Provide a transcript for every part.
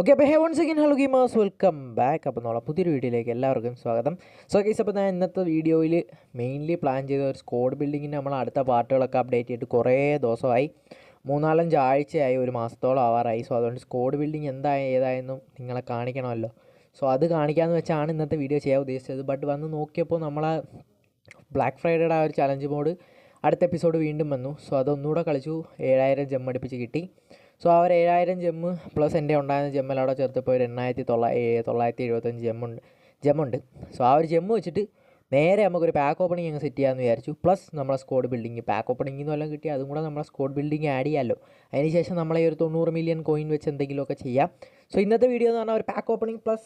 Okay അപ്പോൾ hey once again hello gamers welcome back. അപ്പോൾ നമ്മളെ പുതിയൊരു വീഡിയോയിലേക്ക് എല്ലാവർക്കും സ്വാഗതം. സോ ഗൈസ് അപ്പോൾ ഞാൻ ഇന്നത്തെ വീഡിയോയിൽ മെയിൻലി പ്ലാൻ ചെയ്ത ഒരു സ്കോഡ് ബിൽഡിങ്ങിന്റെ നമ്മൾ അടുത്ത പാർട്ടുകളൊക്കെ അപ്ഡേറ്റ് ചെയ്തിട്ട് കുറേ ദിവസമായി. മൂന്നാലഞ്ച് ആഴ്ചയായി ഒരു മാസത്തോളം ആവാറായി. സോ അതുകൊണ്ട് സ്കോഡ് ബിൽഡിംഗ് എന്തായി ഏതായെന്നും നിങ്ങളെ കാണിക്കണമല്ലോ. സോ അത് കാണിക്കാമെന്ന് വെച്ചാണ് ഇന്നത്തെ വീഡിയോ ചെയ്യാൻ ഉദ്ദേശിച്ചത്. ബട്ട് വന്ന് നോക്കിയപ്പോൾ നമ്മളെ ബ്ലാക്ക് ഫ്രൈഡേയുടെ ആ ഒരു ചലഞ്ച് മോഡ് അടുത്ത എപ്പിസോഡ് വീണ്ടും വന്നു. സോ അതൊന്നുകൂടെ കളിച്ചു. ഏഴായിരം ജമ്മടിപ്പിച്ച് കിട്ടി. സോ ആ ഒരു ഏഴായിരം ജെമ്മ് പ്ലസ് എന്റെ ഉണ്ടായിരുന്ന ജെമ്മെല്ലാം അവിടെ ചേർത്തപ്പോൾ ഒരു എണ്ണായിരത്തി തൊള്ളായിരത്തി തൊള്ളായിരത്തി എഴുപത്തഞ്ച് ജെമ്മുണ്ട് ജെമ്മുണ്ട് സോ ആ ഒരു ജെമ്മ് വെച്ചിട്ട് നേരെ നമുക്കൊരു പാക്ക് ഓപ്പണിംഗ് അങ്ങ് സെറ്റ് ചെയ്യാമെന്ന് വിചാരിച്ചു. പ്ലസ് നമ്മളെ സ്കോഡ് ബിൽഡിംഗ് പാക്ക് ഓപ്പണിംഗ് എന്ന് വല്ലതും കിട്ടി അതും കൂടെ നമ്മളെ സ്കോഡ് ബിൽഡിംഗ് ആഡ് ചെയ്യാമല്ലോ അതിനുശേഷം നമ്മളെ ഒരു തൊണ്ണൂറ് മില്യൺ കോയിൻ വെച്ച് എന്തെങ്കിലുമൊക്കെ ചെയ്യാം. സോ ഇന്നത്തെ വീഡിയോ എന്ന് പറഞ്ഞാൽ ഒരു pack opening plus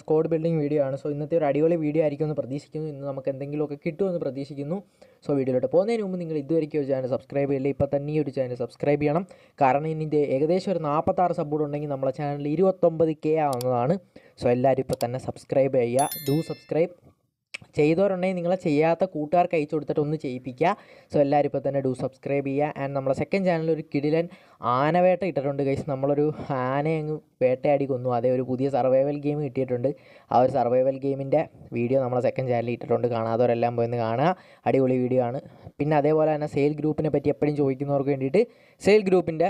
squad building video ആണ്. സോ ഇന്നത്തെ ഒരു അടിപൊളി വീഡിയോ ആയിരിക്കും എന്ന് പ്രതീക്ഷിക്കുന്നു. ഇന്ന് നമുക്ക് എന്തെങ്കിലുമൊക്കെ കിട്ടുമെന്ന് പ്രതീക്ഷിക്കുന്നു. സോ വീഡിയോയിലോട്ട് പോകുന്നതിന് മുമ്പ് നിങ്ങൾ ഇതുവരെയ്ക്കും ഒരു ചാനൽ സബ്സ്ക്രൈബ് ചെയ്യില്ല ഇപ്പോൾ തന്നെ ഈ ഒരു ചാനൽ സബ്സ്ക്രൈബ് ചെയ്യണം. കാരണം ഇനി ഏകദേശം ഒരു നാൽപ്പത്താറ് സപ്പോർട്ട് ഉണ്ടെങ്കിൽ നമ്മളെ ചാനൽ ഇരുപത്തൊമ്പത് കെ ആവുന്നതാണ്. സോ എല്ലാവരും ഇപ്പോൾ തന്നെ സബ്സ്ക്രൈബ് ചെയ്യുക. ഡു സബ്സ്ക്രൈബ് ചെയ്തവരുണ്ടെങ്കിൽ നിങ്ങളെ ചെയ്യാത്ത കൂട്ടുകാർക്ക് അയച്ചു കൊടുത്തിട്ട് ഒന്ന് ചെയ്യിപ്പിക്കുക. സോ എല്ലാവരും ഇപ്പോൾ തന്നെ ഡു സബ്സ്ക്രൈബ് ചെയ്യുക. ആൻഡ് നമ്മളെ സെക്കൻഡ് ചാനലിൽ ഒരു കിടിലൻ ആനവേട്ട ഇട്ടിട്ടുണ്ട് കൈസ് നമ്മളൊരു ആനയെ അങ്ങ് വേട്ടയാടി കൊന്നു. അതേ ഒരു പുതിയ സർവൈവൽ ഗെയിം കിട്ടിയിട്ടുണ്ട്. ആ ഒരു സർവൈവൽ ഗെയിമിന്റെ വീഡിയോ നമ്മളെ സെക്കൻഡ് ചാനലിൽ ഇട്ടിട്ടുണ്ട്. കാണാത്തവരെല്ലാം പോയി കാണുക. അടിപൊളി വീഡിയോ ആണ്. പിന്നെ അതേപോലെ തന്നെ സെയിൽ ഗ്രൂപ്പിനെ പറ്റി എപ്പോഴും ചോദിക്കുന്നവർക്ക് വേണ്ടിയിട്ട് സെയിൽ ഗ്രൂപ്പിന്റെ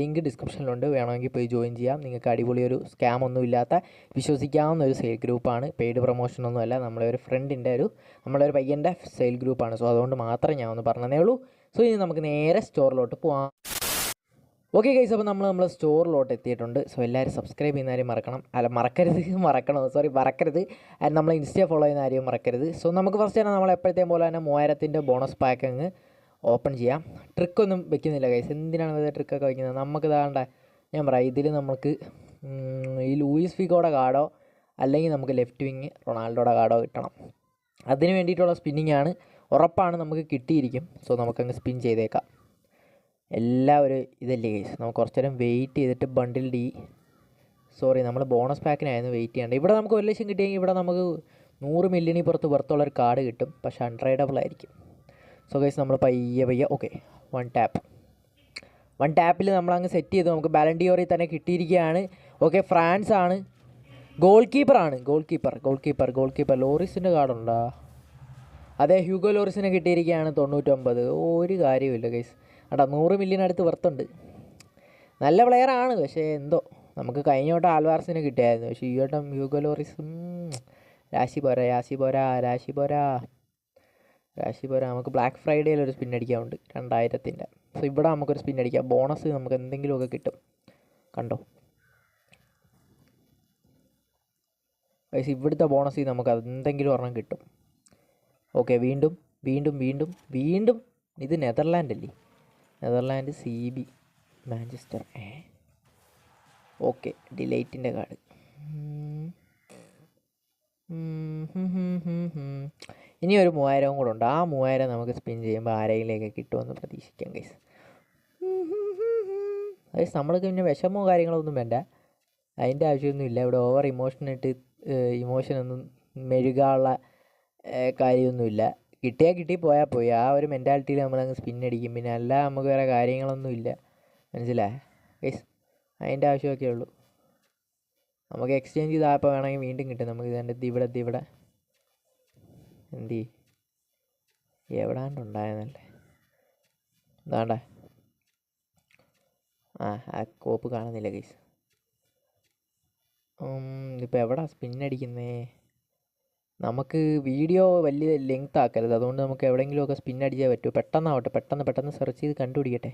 ലിങ്ക് ഡിസ്ക്രിപ്ഷനിലുണ്ട് വേണമെങ്കിൽ പോയി ജോയിൻ ചെയ്യാം. നിങ്ങൾക്ക് അടിപൊളി ഒരു സ്കാം ഒന്നും ഇല്ലാത്ത വിശ്വസിക്കാവുന്ന ഒരു സെയിൽ ഗ്രൂപ്പാണ് പെയ്ഡ് പ്രൊമോഷൻ ഒന്നുമല്ല നമ്മളെ ഒരു ഫ്രണ്ടിന്റെ ഒരു നമ്മളെ ഒരു പയ്യന്റെ സെയിൽ ഗ്രൂപ്പാണ് സോ അതുകൊണ്ട് മാത്രമേ ഞാൻ ഒന്ന് പറഞ്ഞതേ ഉള്ളൂ. സോ ഇനി നമുക്ക് നേരെ സ്റ്റോറിലോട്ട് പോവാം. ഓക്കെ ഗൈസ് അപ്പോൾ നമ്മൾ നമ്മളെ സ്റ്റോറിലോട്ട് എത്തിയിട്ടുണ്ട് സോ എല്ലാവരും സബ്സ്ക്രൈബ് ചെയ്യുന്ന കാര്യം മറക്കണം. അല്ല മറക്കരുത് മറക്കണം. സോറി മറക്കരുത്. ആൻഡ് നമ്മളെ ഇൻസ്റ്റ ഫോളോ ചെയ്യുന്ന ആരെയും മറക്കരുത്. സോ നമുക്ക് ഫസ്റ്റ് തന്നെ നമ്മൾ എപ്പോഴത്തെയും പോലെ തന്നെ മൂവായിരത്തിന്റെ ബോണസ് പാക്ക് അങ്ങ് ഓപ്പൺ ചെയ്യാം. ട്രിക്കൊന്നും വെക്കുന്നില്ല ഗൈസ് എന്തിനാണ് വെറുതെ ട്രിക്കൊക്കെ വയ്ക്കുന്നത് നമുക്ക് ഇതാണ്ട ഞാൻ പറയാം. ഇതിൽ നമുക്ക് ഈ ലൂയിസ് ഫിഗോടെ കാർഡോ അല്ലെങ്കിൽ നമുക്ക് ലെഫ്റ്റ് വിങ് റൊണാൾഡോയുടെ കാർഡോ കിട്ടണം. അതിന് വേണ്ടിയിട്ടുള്ള സ്പിന്നിങ് ആണ് ഉറപ്പാണ് നമുക്ക് കിട്ടിയിരിക്കും. സോ നമുക്കങ്ങ് സ്പിൻ ചെയ്തേക്കാം. എല്ലാം ഒരു ഇതല്ലേ കേസ് നമുക്ക് കുറച്ച് നേരം വെയിറ്റ് ചെയ്തിട്ട് ബണ്ടിൽ ഡി സോറി നമ്മൾ ബോണസ് പാക്കിനായിരുന്നു വെയിറ്റ് ചെയ്യേണ്ടത്. ഇവിടെ നമുക്ക് ഒരു ലക്ഷം കിട്ടിയെങ്കിൽ ഇവിടെ നമുക്ക് നൂറ് മില്യണി പുറത്ത് പുറത്തുള്ള ഒരു കാർഡ് കിട്ടും. പക്ഷേ അൺട്രേഡബിൾ ആയിരിക്കും. സോ ഗൈസ് നമ്മൾ പയ്യെ പയ്യെ ഓക്കെ വൺ ടാപ്പ് വൺ ടാപ്പിൽ നമ്മളങ്ങ് സെറ്റ് ചെയ്തു. നമുക്ക് ബാലൻഡിയോറിൽ തന്നെ കിട്ടിയിരിക്കുകയാണ്. ഓക്കെ ഫ്രാൻസ് ആണ്. ഗോൾ കീപ്പറാണ് goal keeper goal keeper goal keeper ലോറിസിന്റെ കാർഡുണ്ടോ അതെ ഹ്യൂഗോ ലോറിസിനെ കിട്ടിയിരിക്കുകയാണ് തൊണ്ണൂറ്റൊമ്പത്. ഒരു കാര്യമില്ല ഗൈസ് അടാ നൂറ് മില്യൺ അടുത്ത് വർത്തുണ്ട് നല്ല പ്ലെയർ ആണ് പക്ഷേ എന്തോ. നമുക്ക് കഴിഞ്ഞ വട്ടം ആൽവാർസിനെ കിട്ടിയായിരുന്നു. പക്ഷേ ഈ വട്ടം ഹ്യൂഗോ ലോറിസും രാശി പോരാ രാശി പോരാ രാശി പോരാ. രാശി പോരാ. നമുക്ക് ബ്ലാക്ക് ഫ്രൈഡേയിൽ ഒരു സ്പിൻ അടിക്കാറുണ്ട് രണ്ടായിരത്തിന്റെ. സോ ഇവിടെ നമുക്കൊരു സ്പിൻ അടിക്കാം. ബോണസ് നമുക്ക് എന്തെങ്കിലുമൊക്കെ കിട്ടും. കണ്ടോ? ഗൈസ് ഇവിടുത്തെ ബോണസ് നമുക്ക് എന്തെങ്കിലും ഒരെണ്ണം കിട്ടും. ഓക്കെ വീണ്ടും വീണ്ടും വീണ്ടും വീണ്ടും. ഇത് നെതർലാൻഡ് അല്ലേ? നെതർലാൻഡ് സി ബി മാഞ്ചസ്റ്റർ ഏ? ഓക്കെ ഡിലൈറ്റിന്റെ കാർഡ്. ഇനി ഒരു മൂവായിരവും കൂടെ ഉണ്ട്. ആ മൂവായിരം നമുക്ക് സ്പിൻ ചെയ്യുമ്പോൾ ആരെങ്കിലേക്ക് കിട്ടുമെന്ന് പ്രതീക്ഷിക്കാം ഗൈസ് ഗൈസ് നമ്മൾക്ക് പിന്നെ വിഷമോ കാര്യങ്ങളൊന്നും വേണ്ട. അതിന്റെ ആവശ്യമൊന്നും ഇല്ല. ഇവിടെ ഓവർ ഇമോഷനായിട്ട് ഇമോഷനൊന്നും മെഴുകാനുള്ള കാര്യമൊന്നുമില്ല കിട്ടിയാൽ കിട്ടി പോയാൽ പോയി. ആ ഒരു മെന്റാലിറ്റിയിൽ നമ്മളങ്ങ് സ്പിൻ അടിക്കും. പിന്നെ അല്ല നമുക്ക് വേറെ കാര്യങ്ങളൊന്നും ഇല്ല. മനസ്സിലായി? ഗൈസ് അതിന്റെ ആവശ്യമൊക്കെ ഉള്ളൂ. നമുക്ക് എക്സ്ചേഞ്ച് ചെയ്താൽ വേണമെങ്കിൽ വീണ്ടും കിട്ടും. നമുക്ക് ഇതിന്റെ ഇത് ഇവിടെ ഇവിടെ. എന്തി എവിടാണ്ടുണ്ടായെന്നല്ലേ എന്താണ്ട ആ ആ കോപ്പ് കാണുന്നില്ല ഗൈസ് ഇതിപ്പോൾ എവിടാ സ്പിൻ അടിക്കുന്നേ? നമുക്ക് വീഡിയോ വലിയ ലെങ്ത് ആക്കരുത്. അതുകൊണ്ട് നമുക്ക് എവിടെയെങ്കിലുമൊക്കെ സ്പിൻ അടിച്ചേ പറ്റൂ. പെട്ടെന്നാവട്ടെ. പെട്ടെന്ന് പെട്ടെന്ന് സെർച്ച് ചെയ്ത് കണ്ടുപിടിക്കട്ടെ.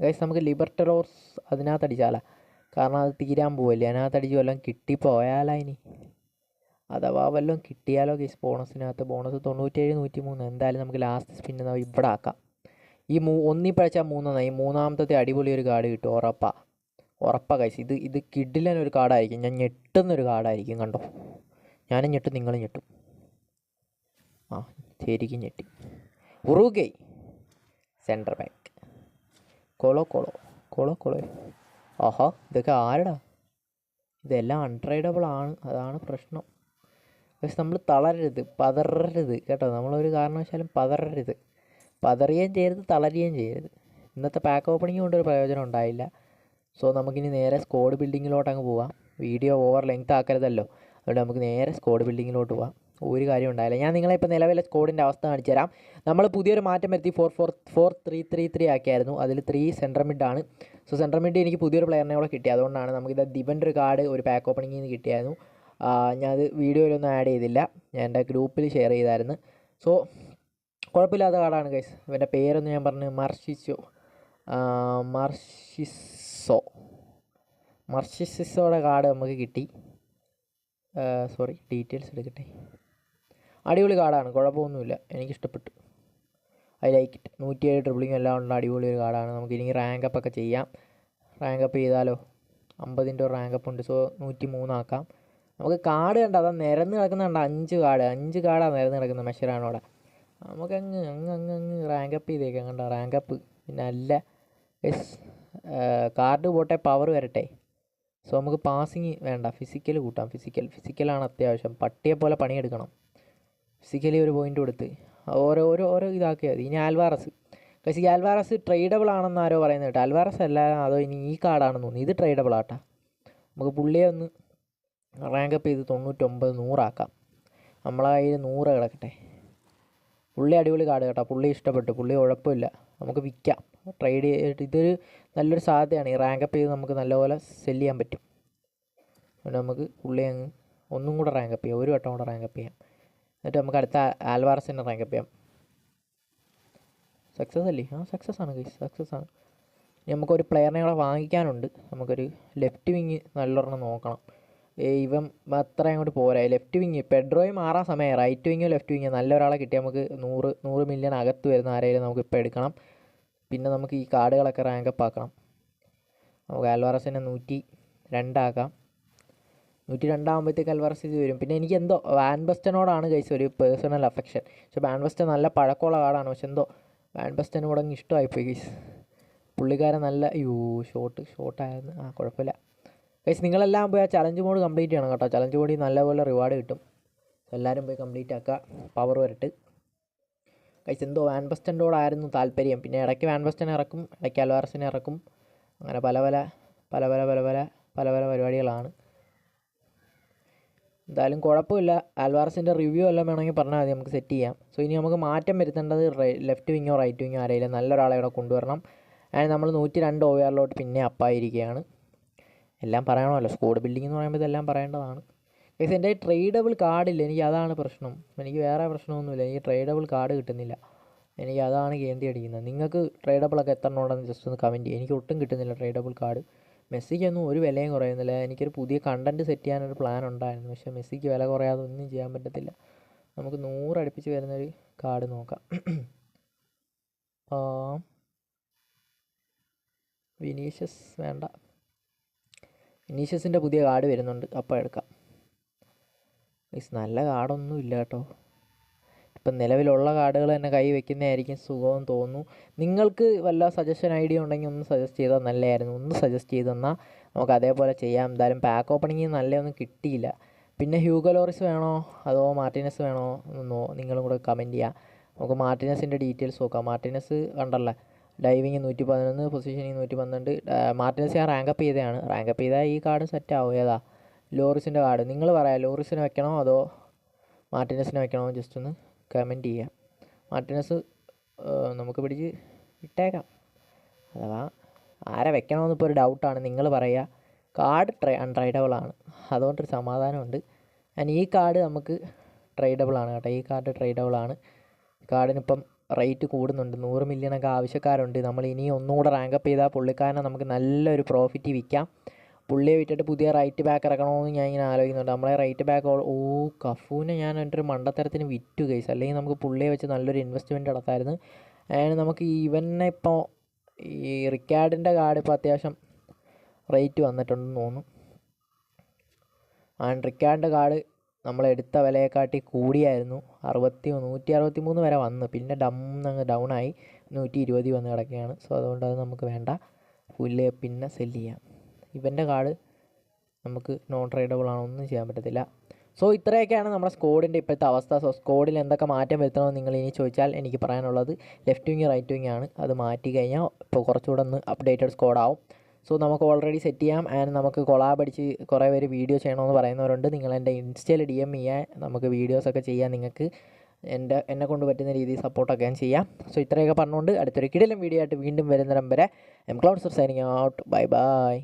ഗൈസ് നമുക്ക് ലിബർട്ടറോസ് അതിനകത്ത് അടിച്ചാലാ കാരണം അത് തീരാൻ പോവല്ലേ. അതിനകത്ത് അടിച്ച് വല്ലതും കിട്ടിപ്പോയാലാ ഇനി. അഥവാ വല്ലതും കിട്ടിയാലോ ഗൈസ് ബോണസിനകത്ത് ബോണസ് തൊണ്ണൂറ്റേഴ് നൂറ്റി മൂന്ന് എന്തായാലും നമുക്ക് ലാസ്റ്റ് സ്പിന്ന് ഇവിടെ ആക്കാം. ഈ മൂ ഒന്നിപ്പഴച്ചാൽ ഈ മൂന്നാമത്തെ അടിപൊളി ഒരു കാർഡ് കിട്ടും. ഉറപ്പാ. ഉറപ്പാ കൈസ് ഇത് ഇത് കിഡിലൻ ഒരു കാർഡായിരിക്കും ഞാൻ ഞെട്ടുന്നൊരു കാർഡായിരിക്കും കണ്ടോ? ഞാനും ഞെട്ടും നിങ്ങളും ഞെട്ടും. ആ ശരിക്കും ഞെട്ടി. ഉറുഗൈ. Centre back കൊളോ കൊളോ. കൊളോ കൊളോ. ആഹാ ഇതൊക്കെ ആരടാ? ഇതെല്ലാം അൺട്രേഡബിൾ ആണ് അതാണ് പ്രശ്നം. പക്ഷെ നമ്മൾ തളരരുത് പതറരുത് കേട്ടോ? നമ്മളൊരു കാരണവശാലും പതറരുത്. പതറുകയും ചെയ്യരുത് തളരുകയും ചെയ്യരുത്. ഇന്നത്തെ പാക്ക് ഓപ്പണിംഗ് കൊണ്ടൊരു പ്രയോജനം ഉണ്ടായില്ല. സോ നമുക്കിനി നേരെ സ്കോഡ് ബിൽഡിങ്ങിലോട്ട് അങ്ങ് പോവാം. വീഡിയോ ഓവർ ലെങ്ത് ആക്കരുതല്ലോ. അതുകൊണ്ട് നമുക്ക് നേരെ സ്കോഡ് ബിൽഡിങ്ങിലോട്ട് പോവാം. ഒരു കാര്യം ഉണ്ടായില്ല. ഞാൻ നിങ്ങളെ ഇപ്പോൾ നിലവിലെ സ്കോഡിന്റെ അവസ്ഥ കാണിച്ചു തരാം. നമ്മൾ പുതിയൊരു മാറ്റം വരുത്തി four four four three three three ആക്കിയായിരുന്നു. അതിൽ ത്രീ സെൻട്രൽ മിഡാണ് സോ സെൻട്രൽ മിഡ് എനിക്ക് പുതിയൊരു പ്ലെയറിനെ കൂടെ കിട്ടി. അതുകൊണ്ടാണ് നമുക്കിത് ദിവന്റെ ഒരു കാർഡ് ഒരു പാക്ക് ഓപ്പണിങ്ങിൽ നിന്ന് കിട്ടിയായിരുന്നു. ഞാനത് വീഡിയോയിലൊന്നും ആഡ് ചെയ്തില്ല. ഞാൻ എന്റെ ഗ്രൂപ്പിൽ ഷെയർ ചെയ്തായിരുന്നു. സോ കുഴപ്പമില്ലാത്ത കാർഡാണ് ഗൈസ് ഇവന്റെ പേരൊന്നും ഞാൻ പറഞ്ഞു മർഷിസോ മർഷിസോ മർഷിസിസോടെ കാർഡ് നമുക്ക് കിട്ടി. സോറി ഡീറ്റെയിൽസ് എടുക്കട്ടെ. അടിപൊളി കാർഡാണ് കുഴപ്പമൊന്നുമില്ല എനിക്കിഷ്ടപ്പെട്ടു. ഐ ലൈക്ക് ഇറ്റ് നൂറ്റിയേഴ് ട്രിപ്പിളിങ്ങും എല്ലാം ഉള്ള അടിപൊളി ഒരു കാർഡാണ്. നമുക്ക് ഇനി റാങ്ക് അപ്പ് ഒക്കെ ചെയ്യാം. റാങ്ക് അപ്പ് ചെയ്താലോ? അമ്പതിന്റെ ഒരു റാങ്ക് അപ്പ് ഉണ്ട്. സോ നൂറ്റി മൂന്നാക്കാം നമുക്ക് കാർഡ് കണ്ട? അതാ നിരന്ന് കിടക്കുന്ന കണ്ട? അഞ്ച് കാർഡ്. അഞ്ച് കാർഡാണ് നിരന്ന് കിടക്കുന്ന മെഷറാണ് അവിടെ. നമുക്ക് അങ്ങ് അങ്ങ് അങ്ങ് റാങ്ക് അപ്പ് ചെയ്തേക്കാം. കണ്ട? റാങ്ക് അപ്പ് പിന്നെ അല്ല. യെസ് കാർഡ് പോട്ടെ പവർ വരട്ടെ. സോ നമുക്ക് പാസിങ് വേണ്ട. ഫിസിക്കൽ കൂട്ടാം. ഫിസിക്കൽ ഫിസിക്കലാണ് അത്യാവശ്യം. പട്ടിയെ പോലെ പണിയെടുക്കണം. ഫിസിക്കലി ഒരു പോയിന്റ് കൊടുത്ത്. ഓരോ ഓരോ ഓരോ ഇതാക്കിയാൽ മതി. ഇനി ആൽവാറസ് പക്ഷേ ആൽവാറസ് ട്രേഡബിൾ ആണെന്ന് ആരോ പറയുന്നത് കേട്ടോ. ആൽവാറസ് അല്ല അതോ ഇനി ഈ കാർഡാണെന്ന് തോന്നുന്നു. ഇത് ട്രേഡബിൾ ആട്ടാ. നമുക്ക് പുള്ളിയെ ഒന്ന് റാങ്കപ്പ് ചെയ്ത് തൊണ്ണൂറ്റൊമ്പത് നൂറാക്കാം. നമ്മളെ കയ്യിൽ നൂറ് കിടക്കട്ടെ. പുള്ളി അടിപൊളി കാർഡ് കേട്ടോ. പുള്ളി ഇഷ്ടപ്പെട്ടു. പുള്ളി ഉഴപ്പില്ല നമുക്ക് വിൽക്കാം. ട്രേഡ് ചെയ്തിട്ട് ഇതൊരു നല്ലൊരു സാധ്യതയാണ്. ഈ റാങ്ക് അപ്പ് ചെയ്ത് നമുക്ക് നല്ലപോലെ സെൽ ചെയ്യാൻ പറ്റും. അതുകൊണ്ട് നമുക്ക് പുള്ളി അങ്ങ് ഒന്നും കൂടെ റാങ്ക് അപ്പ് ചെയ്യാം. ഒരു വട്ടം കൂടെ റാങ്ക് അപ്പ് ചെയ്യാം. എന്നിട്ട് നമുക്ക് അടുത്ത ആൽവാറസിനെ റാങ്ക് അപ്പ് ചെയ്യാം. സക്സസ് അല്ലേ? ആ സക്സസ് ആണ് ഗൈസ് സക്സസ് ആണ്. ഇനി നമുക്കൊരു പ്ലെയറിനെ കൂടെ വാങ്ങിക്കാനുണ്ട്. നമുക്കൊരു ലെഫ്റ്റ് വിങ് നല്ലൊരെണ്ണം നോക്കണം. ഇവൻ അത്ര അങ്ങോട്ട് പോരാ. ലെഫ്റ്റ് വിങ് പെഡ്രോയും മാറാൻ സമയമായി റൈറ്റ് വിങ്ങോ ലെഫ്റ്റ് വിങ്ങോ. നല്ല ഒരാളെ കിട്ടിയാൽ നമുക്ക് നൂറ് നൂറ് മില്യൺ അകത്ത് വരുന്ന ആരെയും നമുക്ക് ഇപ്പോൾ എടുക്കണം. പിന്നെ നമുക്ക് ഈ കാർഡുകളൊക്കെ റാങ്ക് അപ്പ് ആക്കണം. നമുക്ക് ആൽവാറസിനെ നൂറ്റി രണ്ടാക്കാം. നൂറ്റി രണ്ടാകുമ്പോഴത്തേക്ക് അൽവാറസ് ഇത് വരും. പിന്നെ എനിക്ക് എന്തോ വാൻബസ്റ്റനോടാണ് കഴിച്ച ഒരു പേഴ്സണൽ അഫെക്ഷൻ പക്ഷെ വാൻബസ്റ്റൻ നല്ല പഴക്കമുള്ള കാർഡാണ് പക്ഷെ എന്തോ വാൻ ബസ്റ്റനോട് അങ്ങ് ഇഷ്ടമായിപ്പോയി ഗൈസ് പുള്ളിക്കാരൻ നല്ല യൂ ഷോട്ട് ഷോട്ടായിരുന്നു ആ കുഴപ്പമില്ല. ഗൈസ് നിങ്ങളെല്ലാം പോയി ആ ചലഞ്ച് മോഡ് കംപ്ലീറ്റ് ചെയ്യണം കേട്ടോ. ചലഞ്ച് മോഡിൽ നല്ലപോലെ റിവാർഡ് കിട്ടും. എല്ലാവരും പോയി കംപ്ലീറ്റ് ആക്കുക. പവർ വരട്ട്. ഗൈസ് എന്തോ വാൻ ബസ്റ്റന്റോടായിരുന്നു താല്പര്യം. പിന്നെ ഇടയ്ക്ക് വാൻ ബസ്റ്റൻ ഇറക്കും ഇടയ്ക്ക് അൽവാറസിനെ ഇറക്കും. അങ്ങനെ പല പല പല പല പല പല പല പല പരിപാടികളാണ്. എന്തായാലും കുഴപ്പമില്ല. ആൽവാറസിന്റെ റിവ്യൂ എല്ലാം വേണമെങ്കിൽ പറഞ്ഞാൽ മതി. നമുക്ക് സെറ്റ് ചെയ്യാം. സോ ഇനി നമുക്ക് മാറ്റം വരുത്തേണ്ടത് ലെഫ്റ്റ് വിങ്ങോ റൈറ്റ് വിങ്ങോ ആരെങ്കിലും നല്ലൊരാളെ ഇവിടെ കൊണ്ടുവരണം. ആൻഡ് നമ്മൾ നൂറ്റി രണ്ട് ഓവറിലോട്ട് പിന്നെ അപ്പായിരിക്കുകയാണ് എല്ലാം പറയണമല്ലോ. സ്കോഡ് ബിൽഡിംഗ് എന്ന് പറയുമ്പോൾ ഇതെല്ലാം പറയേണ്ടതാണ്. ഗൈസ് എന്റെ ട്രേഡബിൾ കാർഡില്ല എനിക്ക് അതാണ് പ്രശ്നം. എനിക്ക് വേറെ പ്രശ്നമൊന്നുമില്ല. എനിക്ക് ട്രേഡബിൾ കാർഡ് കിട്ടുന്നില്ല. എനിക്ക് അതാണ് കേന്ദ്രി അടിക്കുന്നത്. നിങ്ങൾക്ക് ട്രേഡബിളൊക്കെ എത്ര ഉണ്ടെന്ന് ജസ്റ്റ് ഒന്ന് കമന്റ് ചെയ്യുക എനിക്ക് ഒട്ടും കിട്ടുന്നില്ല ട്രേഡബിൾ കാർഡ് മെസ്സിക്കൊന്നും ഒരു വിലയും കുറയുന്നില്ല. എനിക്കൊരു പുതിയ കണ്ടന്റ് സെറ്റ് ചെയ്യാനൊരു പ്ലാൻ ഉണ്ടായിരുന്നു. പക്ഷേ മെസ്സിക്ക് വില കുറയാതെ ഒന്നും ചെയ്യാൻ പറ്റത്തില്ല. നമുക്ക് നൂറ് അടുപ്പിച്ച് വരുന്നൊരു കാർഡ് നോക്കാം. വിനീഷ്യസ് വേണ്ട. വിനീഷ്യസിന്റെ പുതിയ കാർഡ് വരുന്നുണ്ട്. അപ്പോൾ എടുക്കാം. മീൻസ് നല്ല കാർഡൊന്നും ഇല്ല കേട്ടോ. ഇപ്പം നിലവിലുള്ള കാർഡുകൾ തന്നെ കൈ വെക്കുന്നതായിരിക്കും സുഖമെന്ന് തോന്നുന്നു. നിങ്ങൾക്ക് വല്ല സജഷൻ ഐഡിയ ഉണ്ടെങ്കിൽ ഒന്ന് സജസ്റ്റ് ചെയ്താൽ നല്ലതായിരുന്നു. ഒന്ന് സജസ്റ്റ് ചെയ്ത് തന്നാൽ നമുക്ക് അതേപോലെ ചെയ്യാം. എന്തായാലും പാക്ക് ഓപ്പണിങ് നല്ലതൊന്നും കിട്ടിയില്ല. പിന്നെ ഹ്യൂഗലോറിസ് വേണോ? അതോ മാർട്ടിനസ് വേണോ? എന്നോ നിങ്ങളും കൂടെ കമന്റ് ചെയ്യുക നമുക്ക് മാർട്ടിനസിന്റെ ഡീറ്റെയിൽസ് നോക്കാം. മാർട്ടിനസ് കണ്ടല്ലോ. ഡൈവിങ് നൂറ്റി പതിനൊന്ന് പൊസിഷനിങ് നൂറ്റി പന്ത്രണ്ട് മാർട്ടിനസ് ഞാൻ റാങ്ക് അപ്പ് ചെയ്തതാണ്. റാങ്ക് അപ്പ് ചെയ്താൽ ഈ കാർഡ് സെറ്റ് ആവും. ഏതാ? ലോറിസിന്റെ കാർഡ് നിങ്ങൾ പറയാം ലോറിസിന് വെക്കണോ അതോ മാർട്ടിനസിന് വെക്കണോ? ജസ്റ്റ് ഒന്ന് കമന്റ് ചെയ്യാം. മാർട്ടിനസ് നമുക്ക് പിടിച്ച് ഇട്ടേക്കാം. അഥവാ ആരെ വെക്കണമെന്നിപ്പോൾ ഒരു ഡൗട്ടാണ് നിങ്ങൾ പറയുക കാർഡ് ട്രൈ അൺട്രൈഡബിൾ ആണ്. അതുകൊണ്ടൊരു സമാധാനമുണ്ട്. ഞാൻ ഈ കാർഡ് നമുക്ക് ട്രേഡബിൾ ആണ് കേട്ടോ. ഈ കാർഡ് ട്രൈഡബിൾ ആണ്. കാർഡിനിപ്പം റേറ്റ് കൂടുന്നുണ്ട്. നൂറ് മില്യണൊക്കെ ആവശ്യക്കാരുണ്ട്. നമ്മൾ ഇനി ഒന്നുകൂടെ റാങ്ക് അപ്പ് ചെയ്താൽ പുള്ളിക്കാരനെ നമുക്ക് നല്ലൊരു പ്രോഫിറ്റ് വിൽക്കാം പുള്ളിയെ വിട്ടിട്ട് പുതിയ റൈറ്റ് ബാക്ക് ഇറക്കണമെന്ന് ഞാൻ ഇങ്ങനെ ആലോചിക്കുന്നുണ്ട്. നമ്മളെ റൈറ്റ് ബാക്ക് ഓ കഫൂനെ ഞാൻ എന്റെ ഒരു മണ്ടത്തരത്തിന് വിറ്റു കേസ് അല്ലെങ്കിൽ നമുക്ക് പുള്ളിയെ വെച്ച് നല്ലൊരു ഇൻവെസ്റ്റ്മെന്റ് നടത്തായിരുന്നു. അതിന് നമുക്ക് ഇവനെ ഇപ്പോൾ ഈ റിക്കാർഡിന്റെ കാർഡ് ഇപ്പോൾ അത്യാവശ്യം റേറ്റ് വന്നിട്ടുണ്ടെന്ന് തോന്നുന്നു. ആൻഡ് റിക്കാർഡിന്റെ കാർഡ് നമ്മൾ എടുത്ത വിലയെക്കാട്ടി കൂടിയായിരുന്നു. അറുപത്തി നൂറ്റി അറുപത്തി മൂന്ന് വരെ വന്ന്. പിന്നെ ഡം അങ്ങ് ഡൗൺ ആയി നൂറ്റി ഇരുപതിൽ വന്ന് കിടക്കുകയാണ്. സോ അതുകൊണ്ട് അത് നമുക്ക് വേണ്ട. പുല്ല് പിന്നെ സെല്ല് ചെയ്യാം. ഇവന്റെ കാർഡ് നമുക്ക് നോൺ ട്രേഡബിൾ ആണ് ഒന്നും ചെയ്യാൻ പറ്റത്തില്ല. സോ ഇത്രയൊക്കെയാണ് നമ്മുടെ സ്കോഡിന്റെ ഇപ്പോഴത്തെ അവസ്ഥ. സോ സ്കോഡിൽ എന്തൊക്കെ മാറ്റം വരുത്തണമെന്ന് നിങ്ങൾ ഇനി ചോദിച്ചാൽ എനിക്ക് പറയാനുള്ളത് ലെഫ്റ്റ് വിങ് റൈറ്റ് വിങ് ആണ്. അത് മാറ്റി കഴിഞ്ഞാൽ ഇപ്പോൾ കുറച്ചുകൂടെ ഒന്ന് അപ്ഡേറ്റഡ് സ്കോഡാവും സോ നമുക്ക് ഓൾറെഡി സെറ്റ് ചെയ്യാം. ആൻഡ് നമുക്ക് കൊളാബ് അടിച്ച് കുറേ പേര് വീഡിയോ ചെയ്യണമെന്ന് പറയുന്നവരുണ്ട്. നിങ്ങൾ എന്റെ ഇൻസ്റ്റയിൽ ഡി എം ചെയ്യാൻ നമുക്ക് വീഡിയോസൊക്കെ ചെയ്യാൻ നിങ്ങൾക്ക് എന്റെ എന്നെ കൊണ്ട് പറ്റുന്ന രീതിയിൽ സപ്പോർട്ടൊക്കെ ഞാൻ ചെയ്യാം. സോ ഇത്രയൊക്കെ പറഞ്ഞുകൊണ്ട് അടുത്തൊരു കിടലും വീഡിയോ ആയിട്ട് വീണ്ടും വരുന്നിടം വരെ M cloud sir signing out bye bye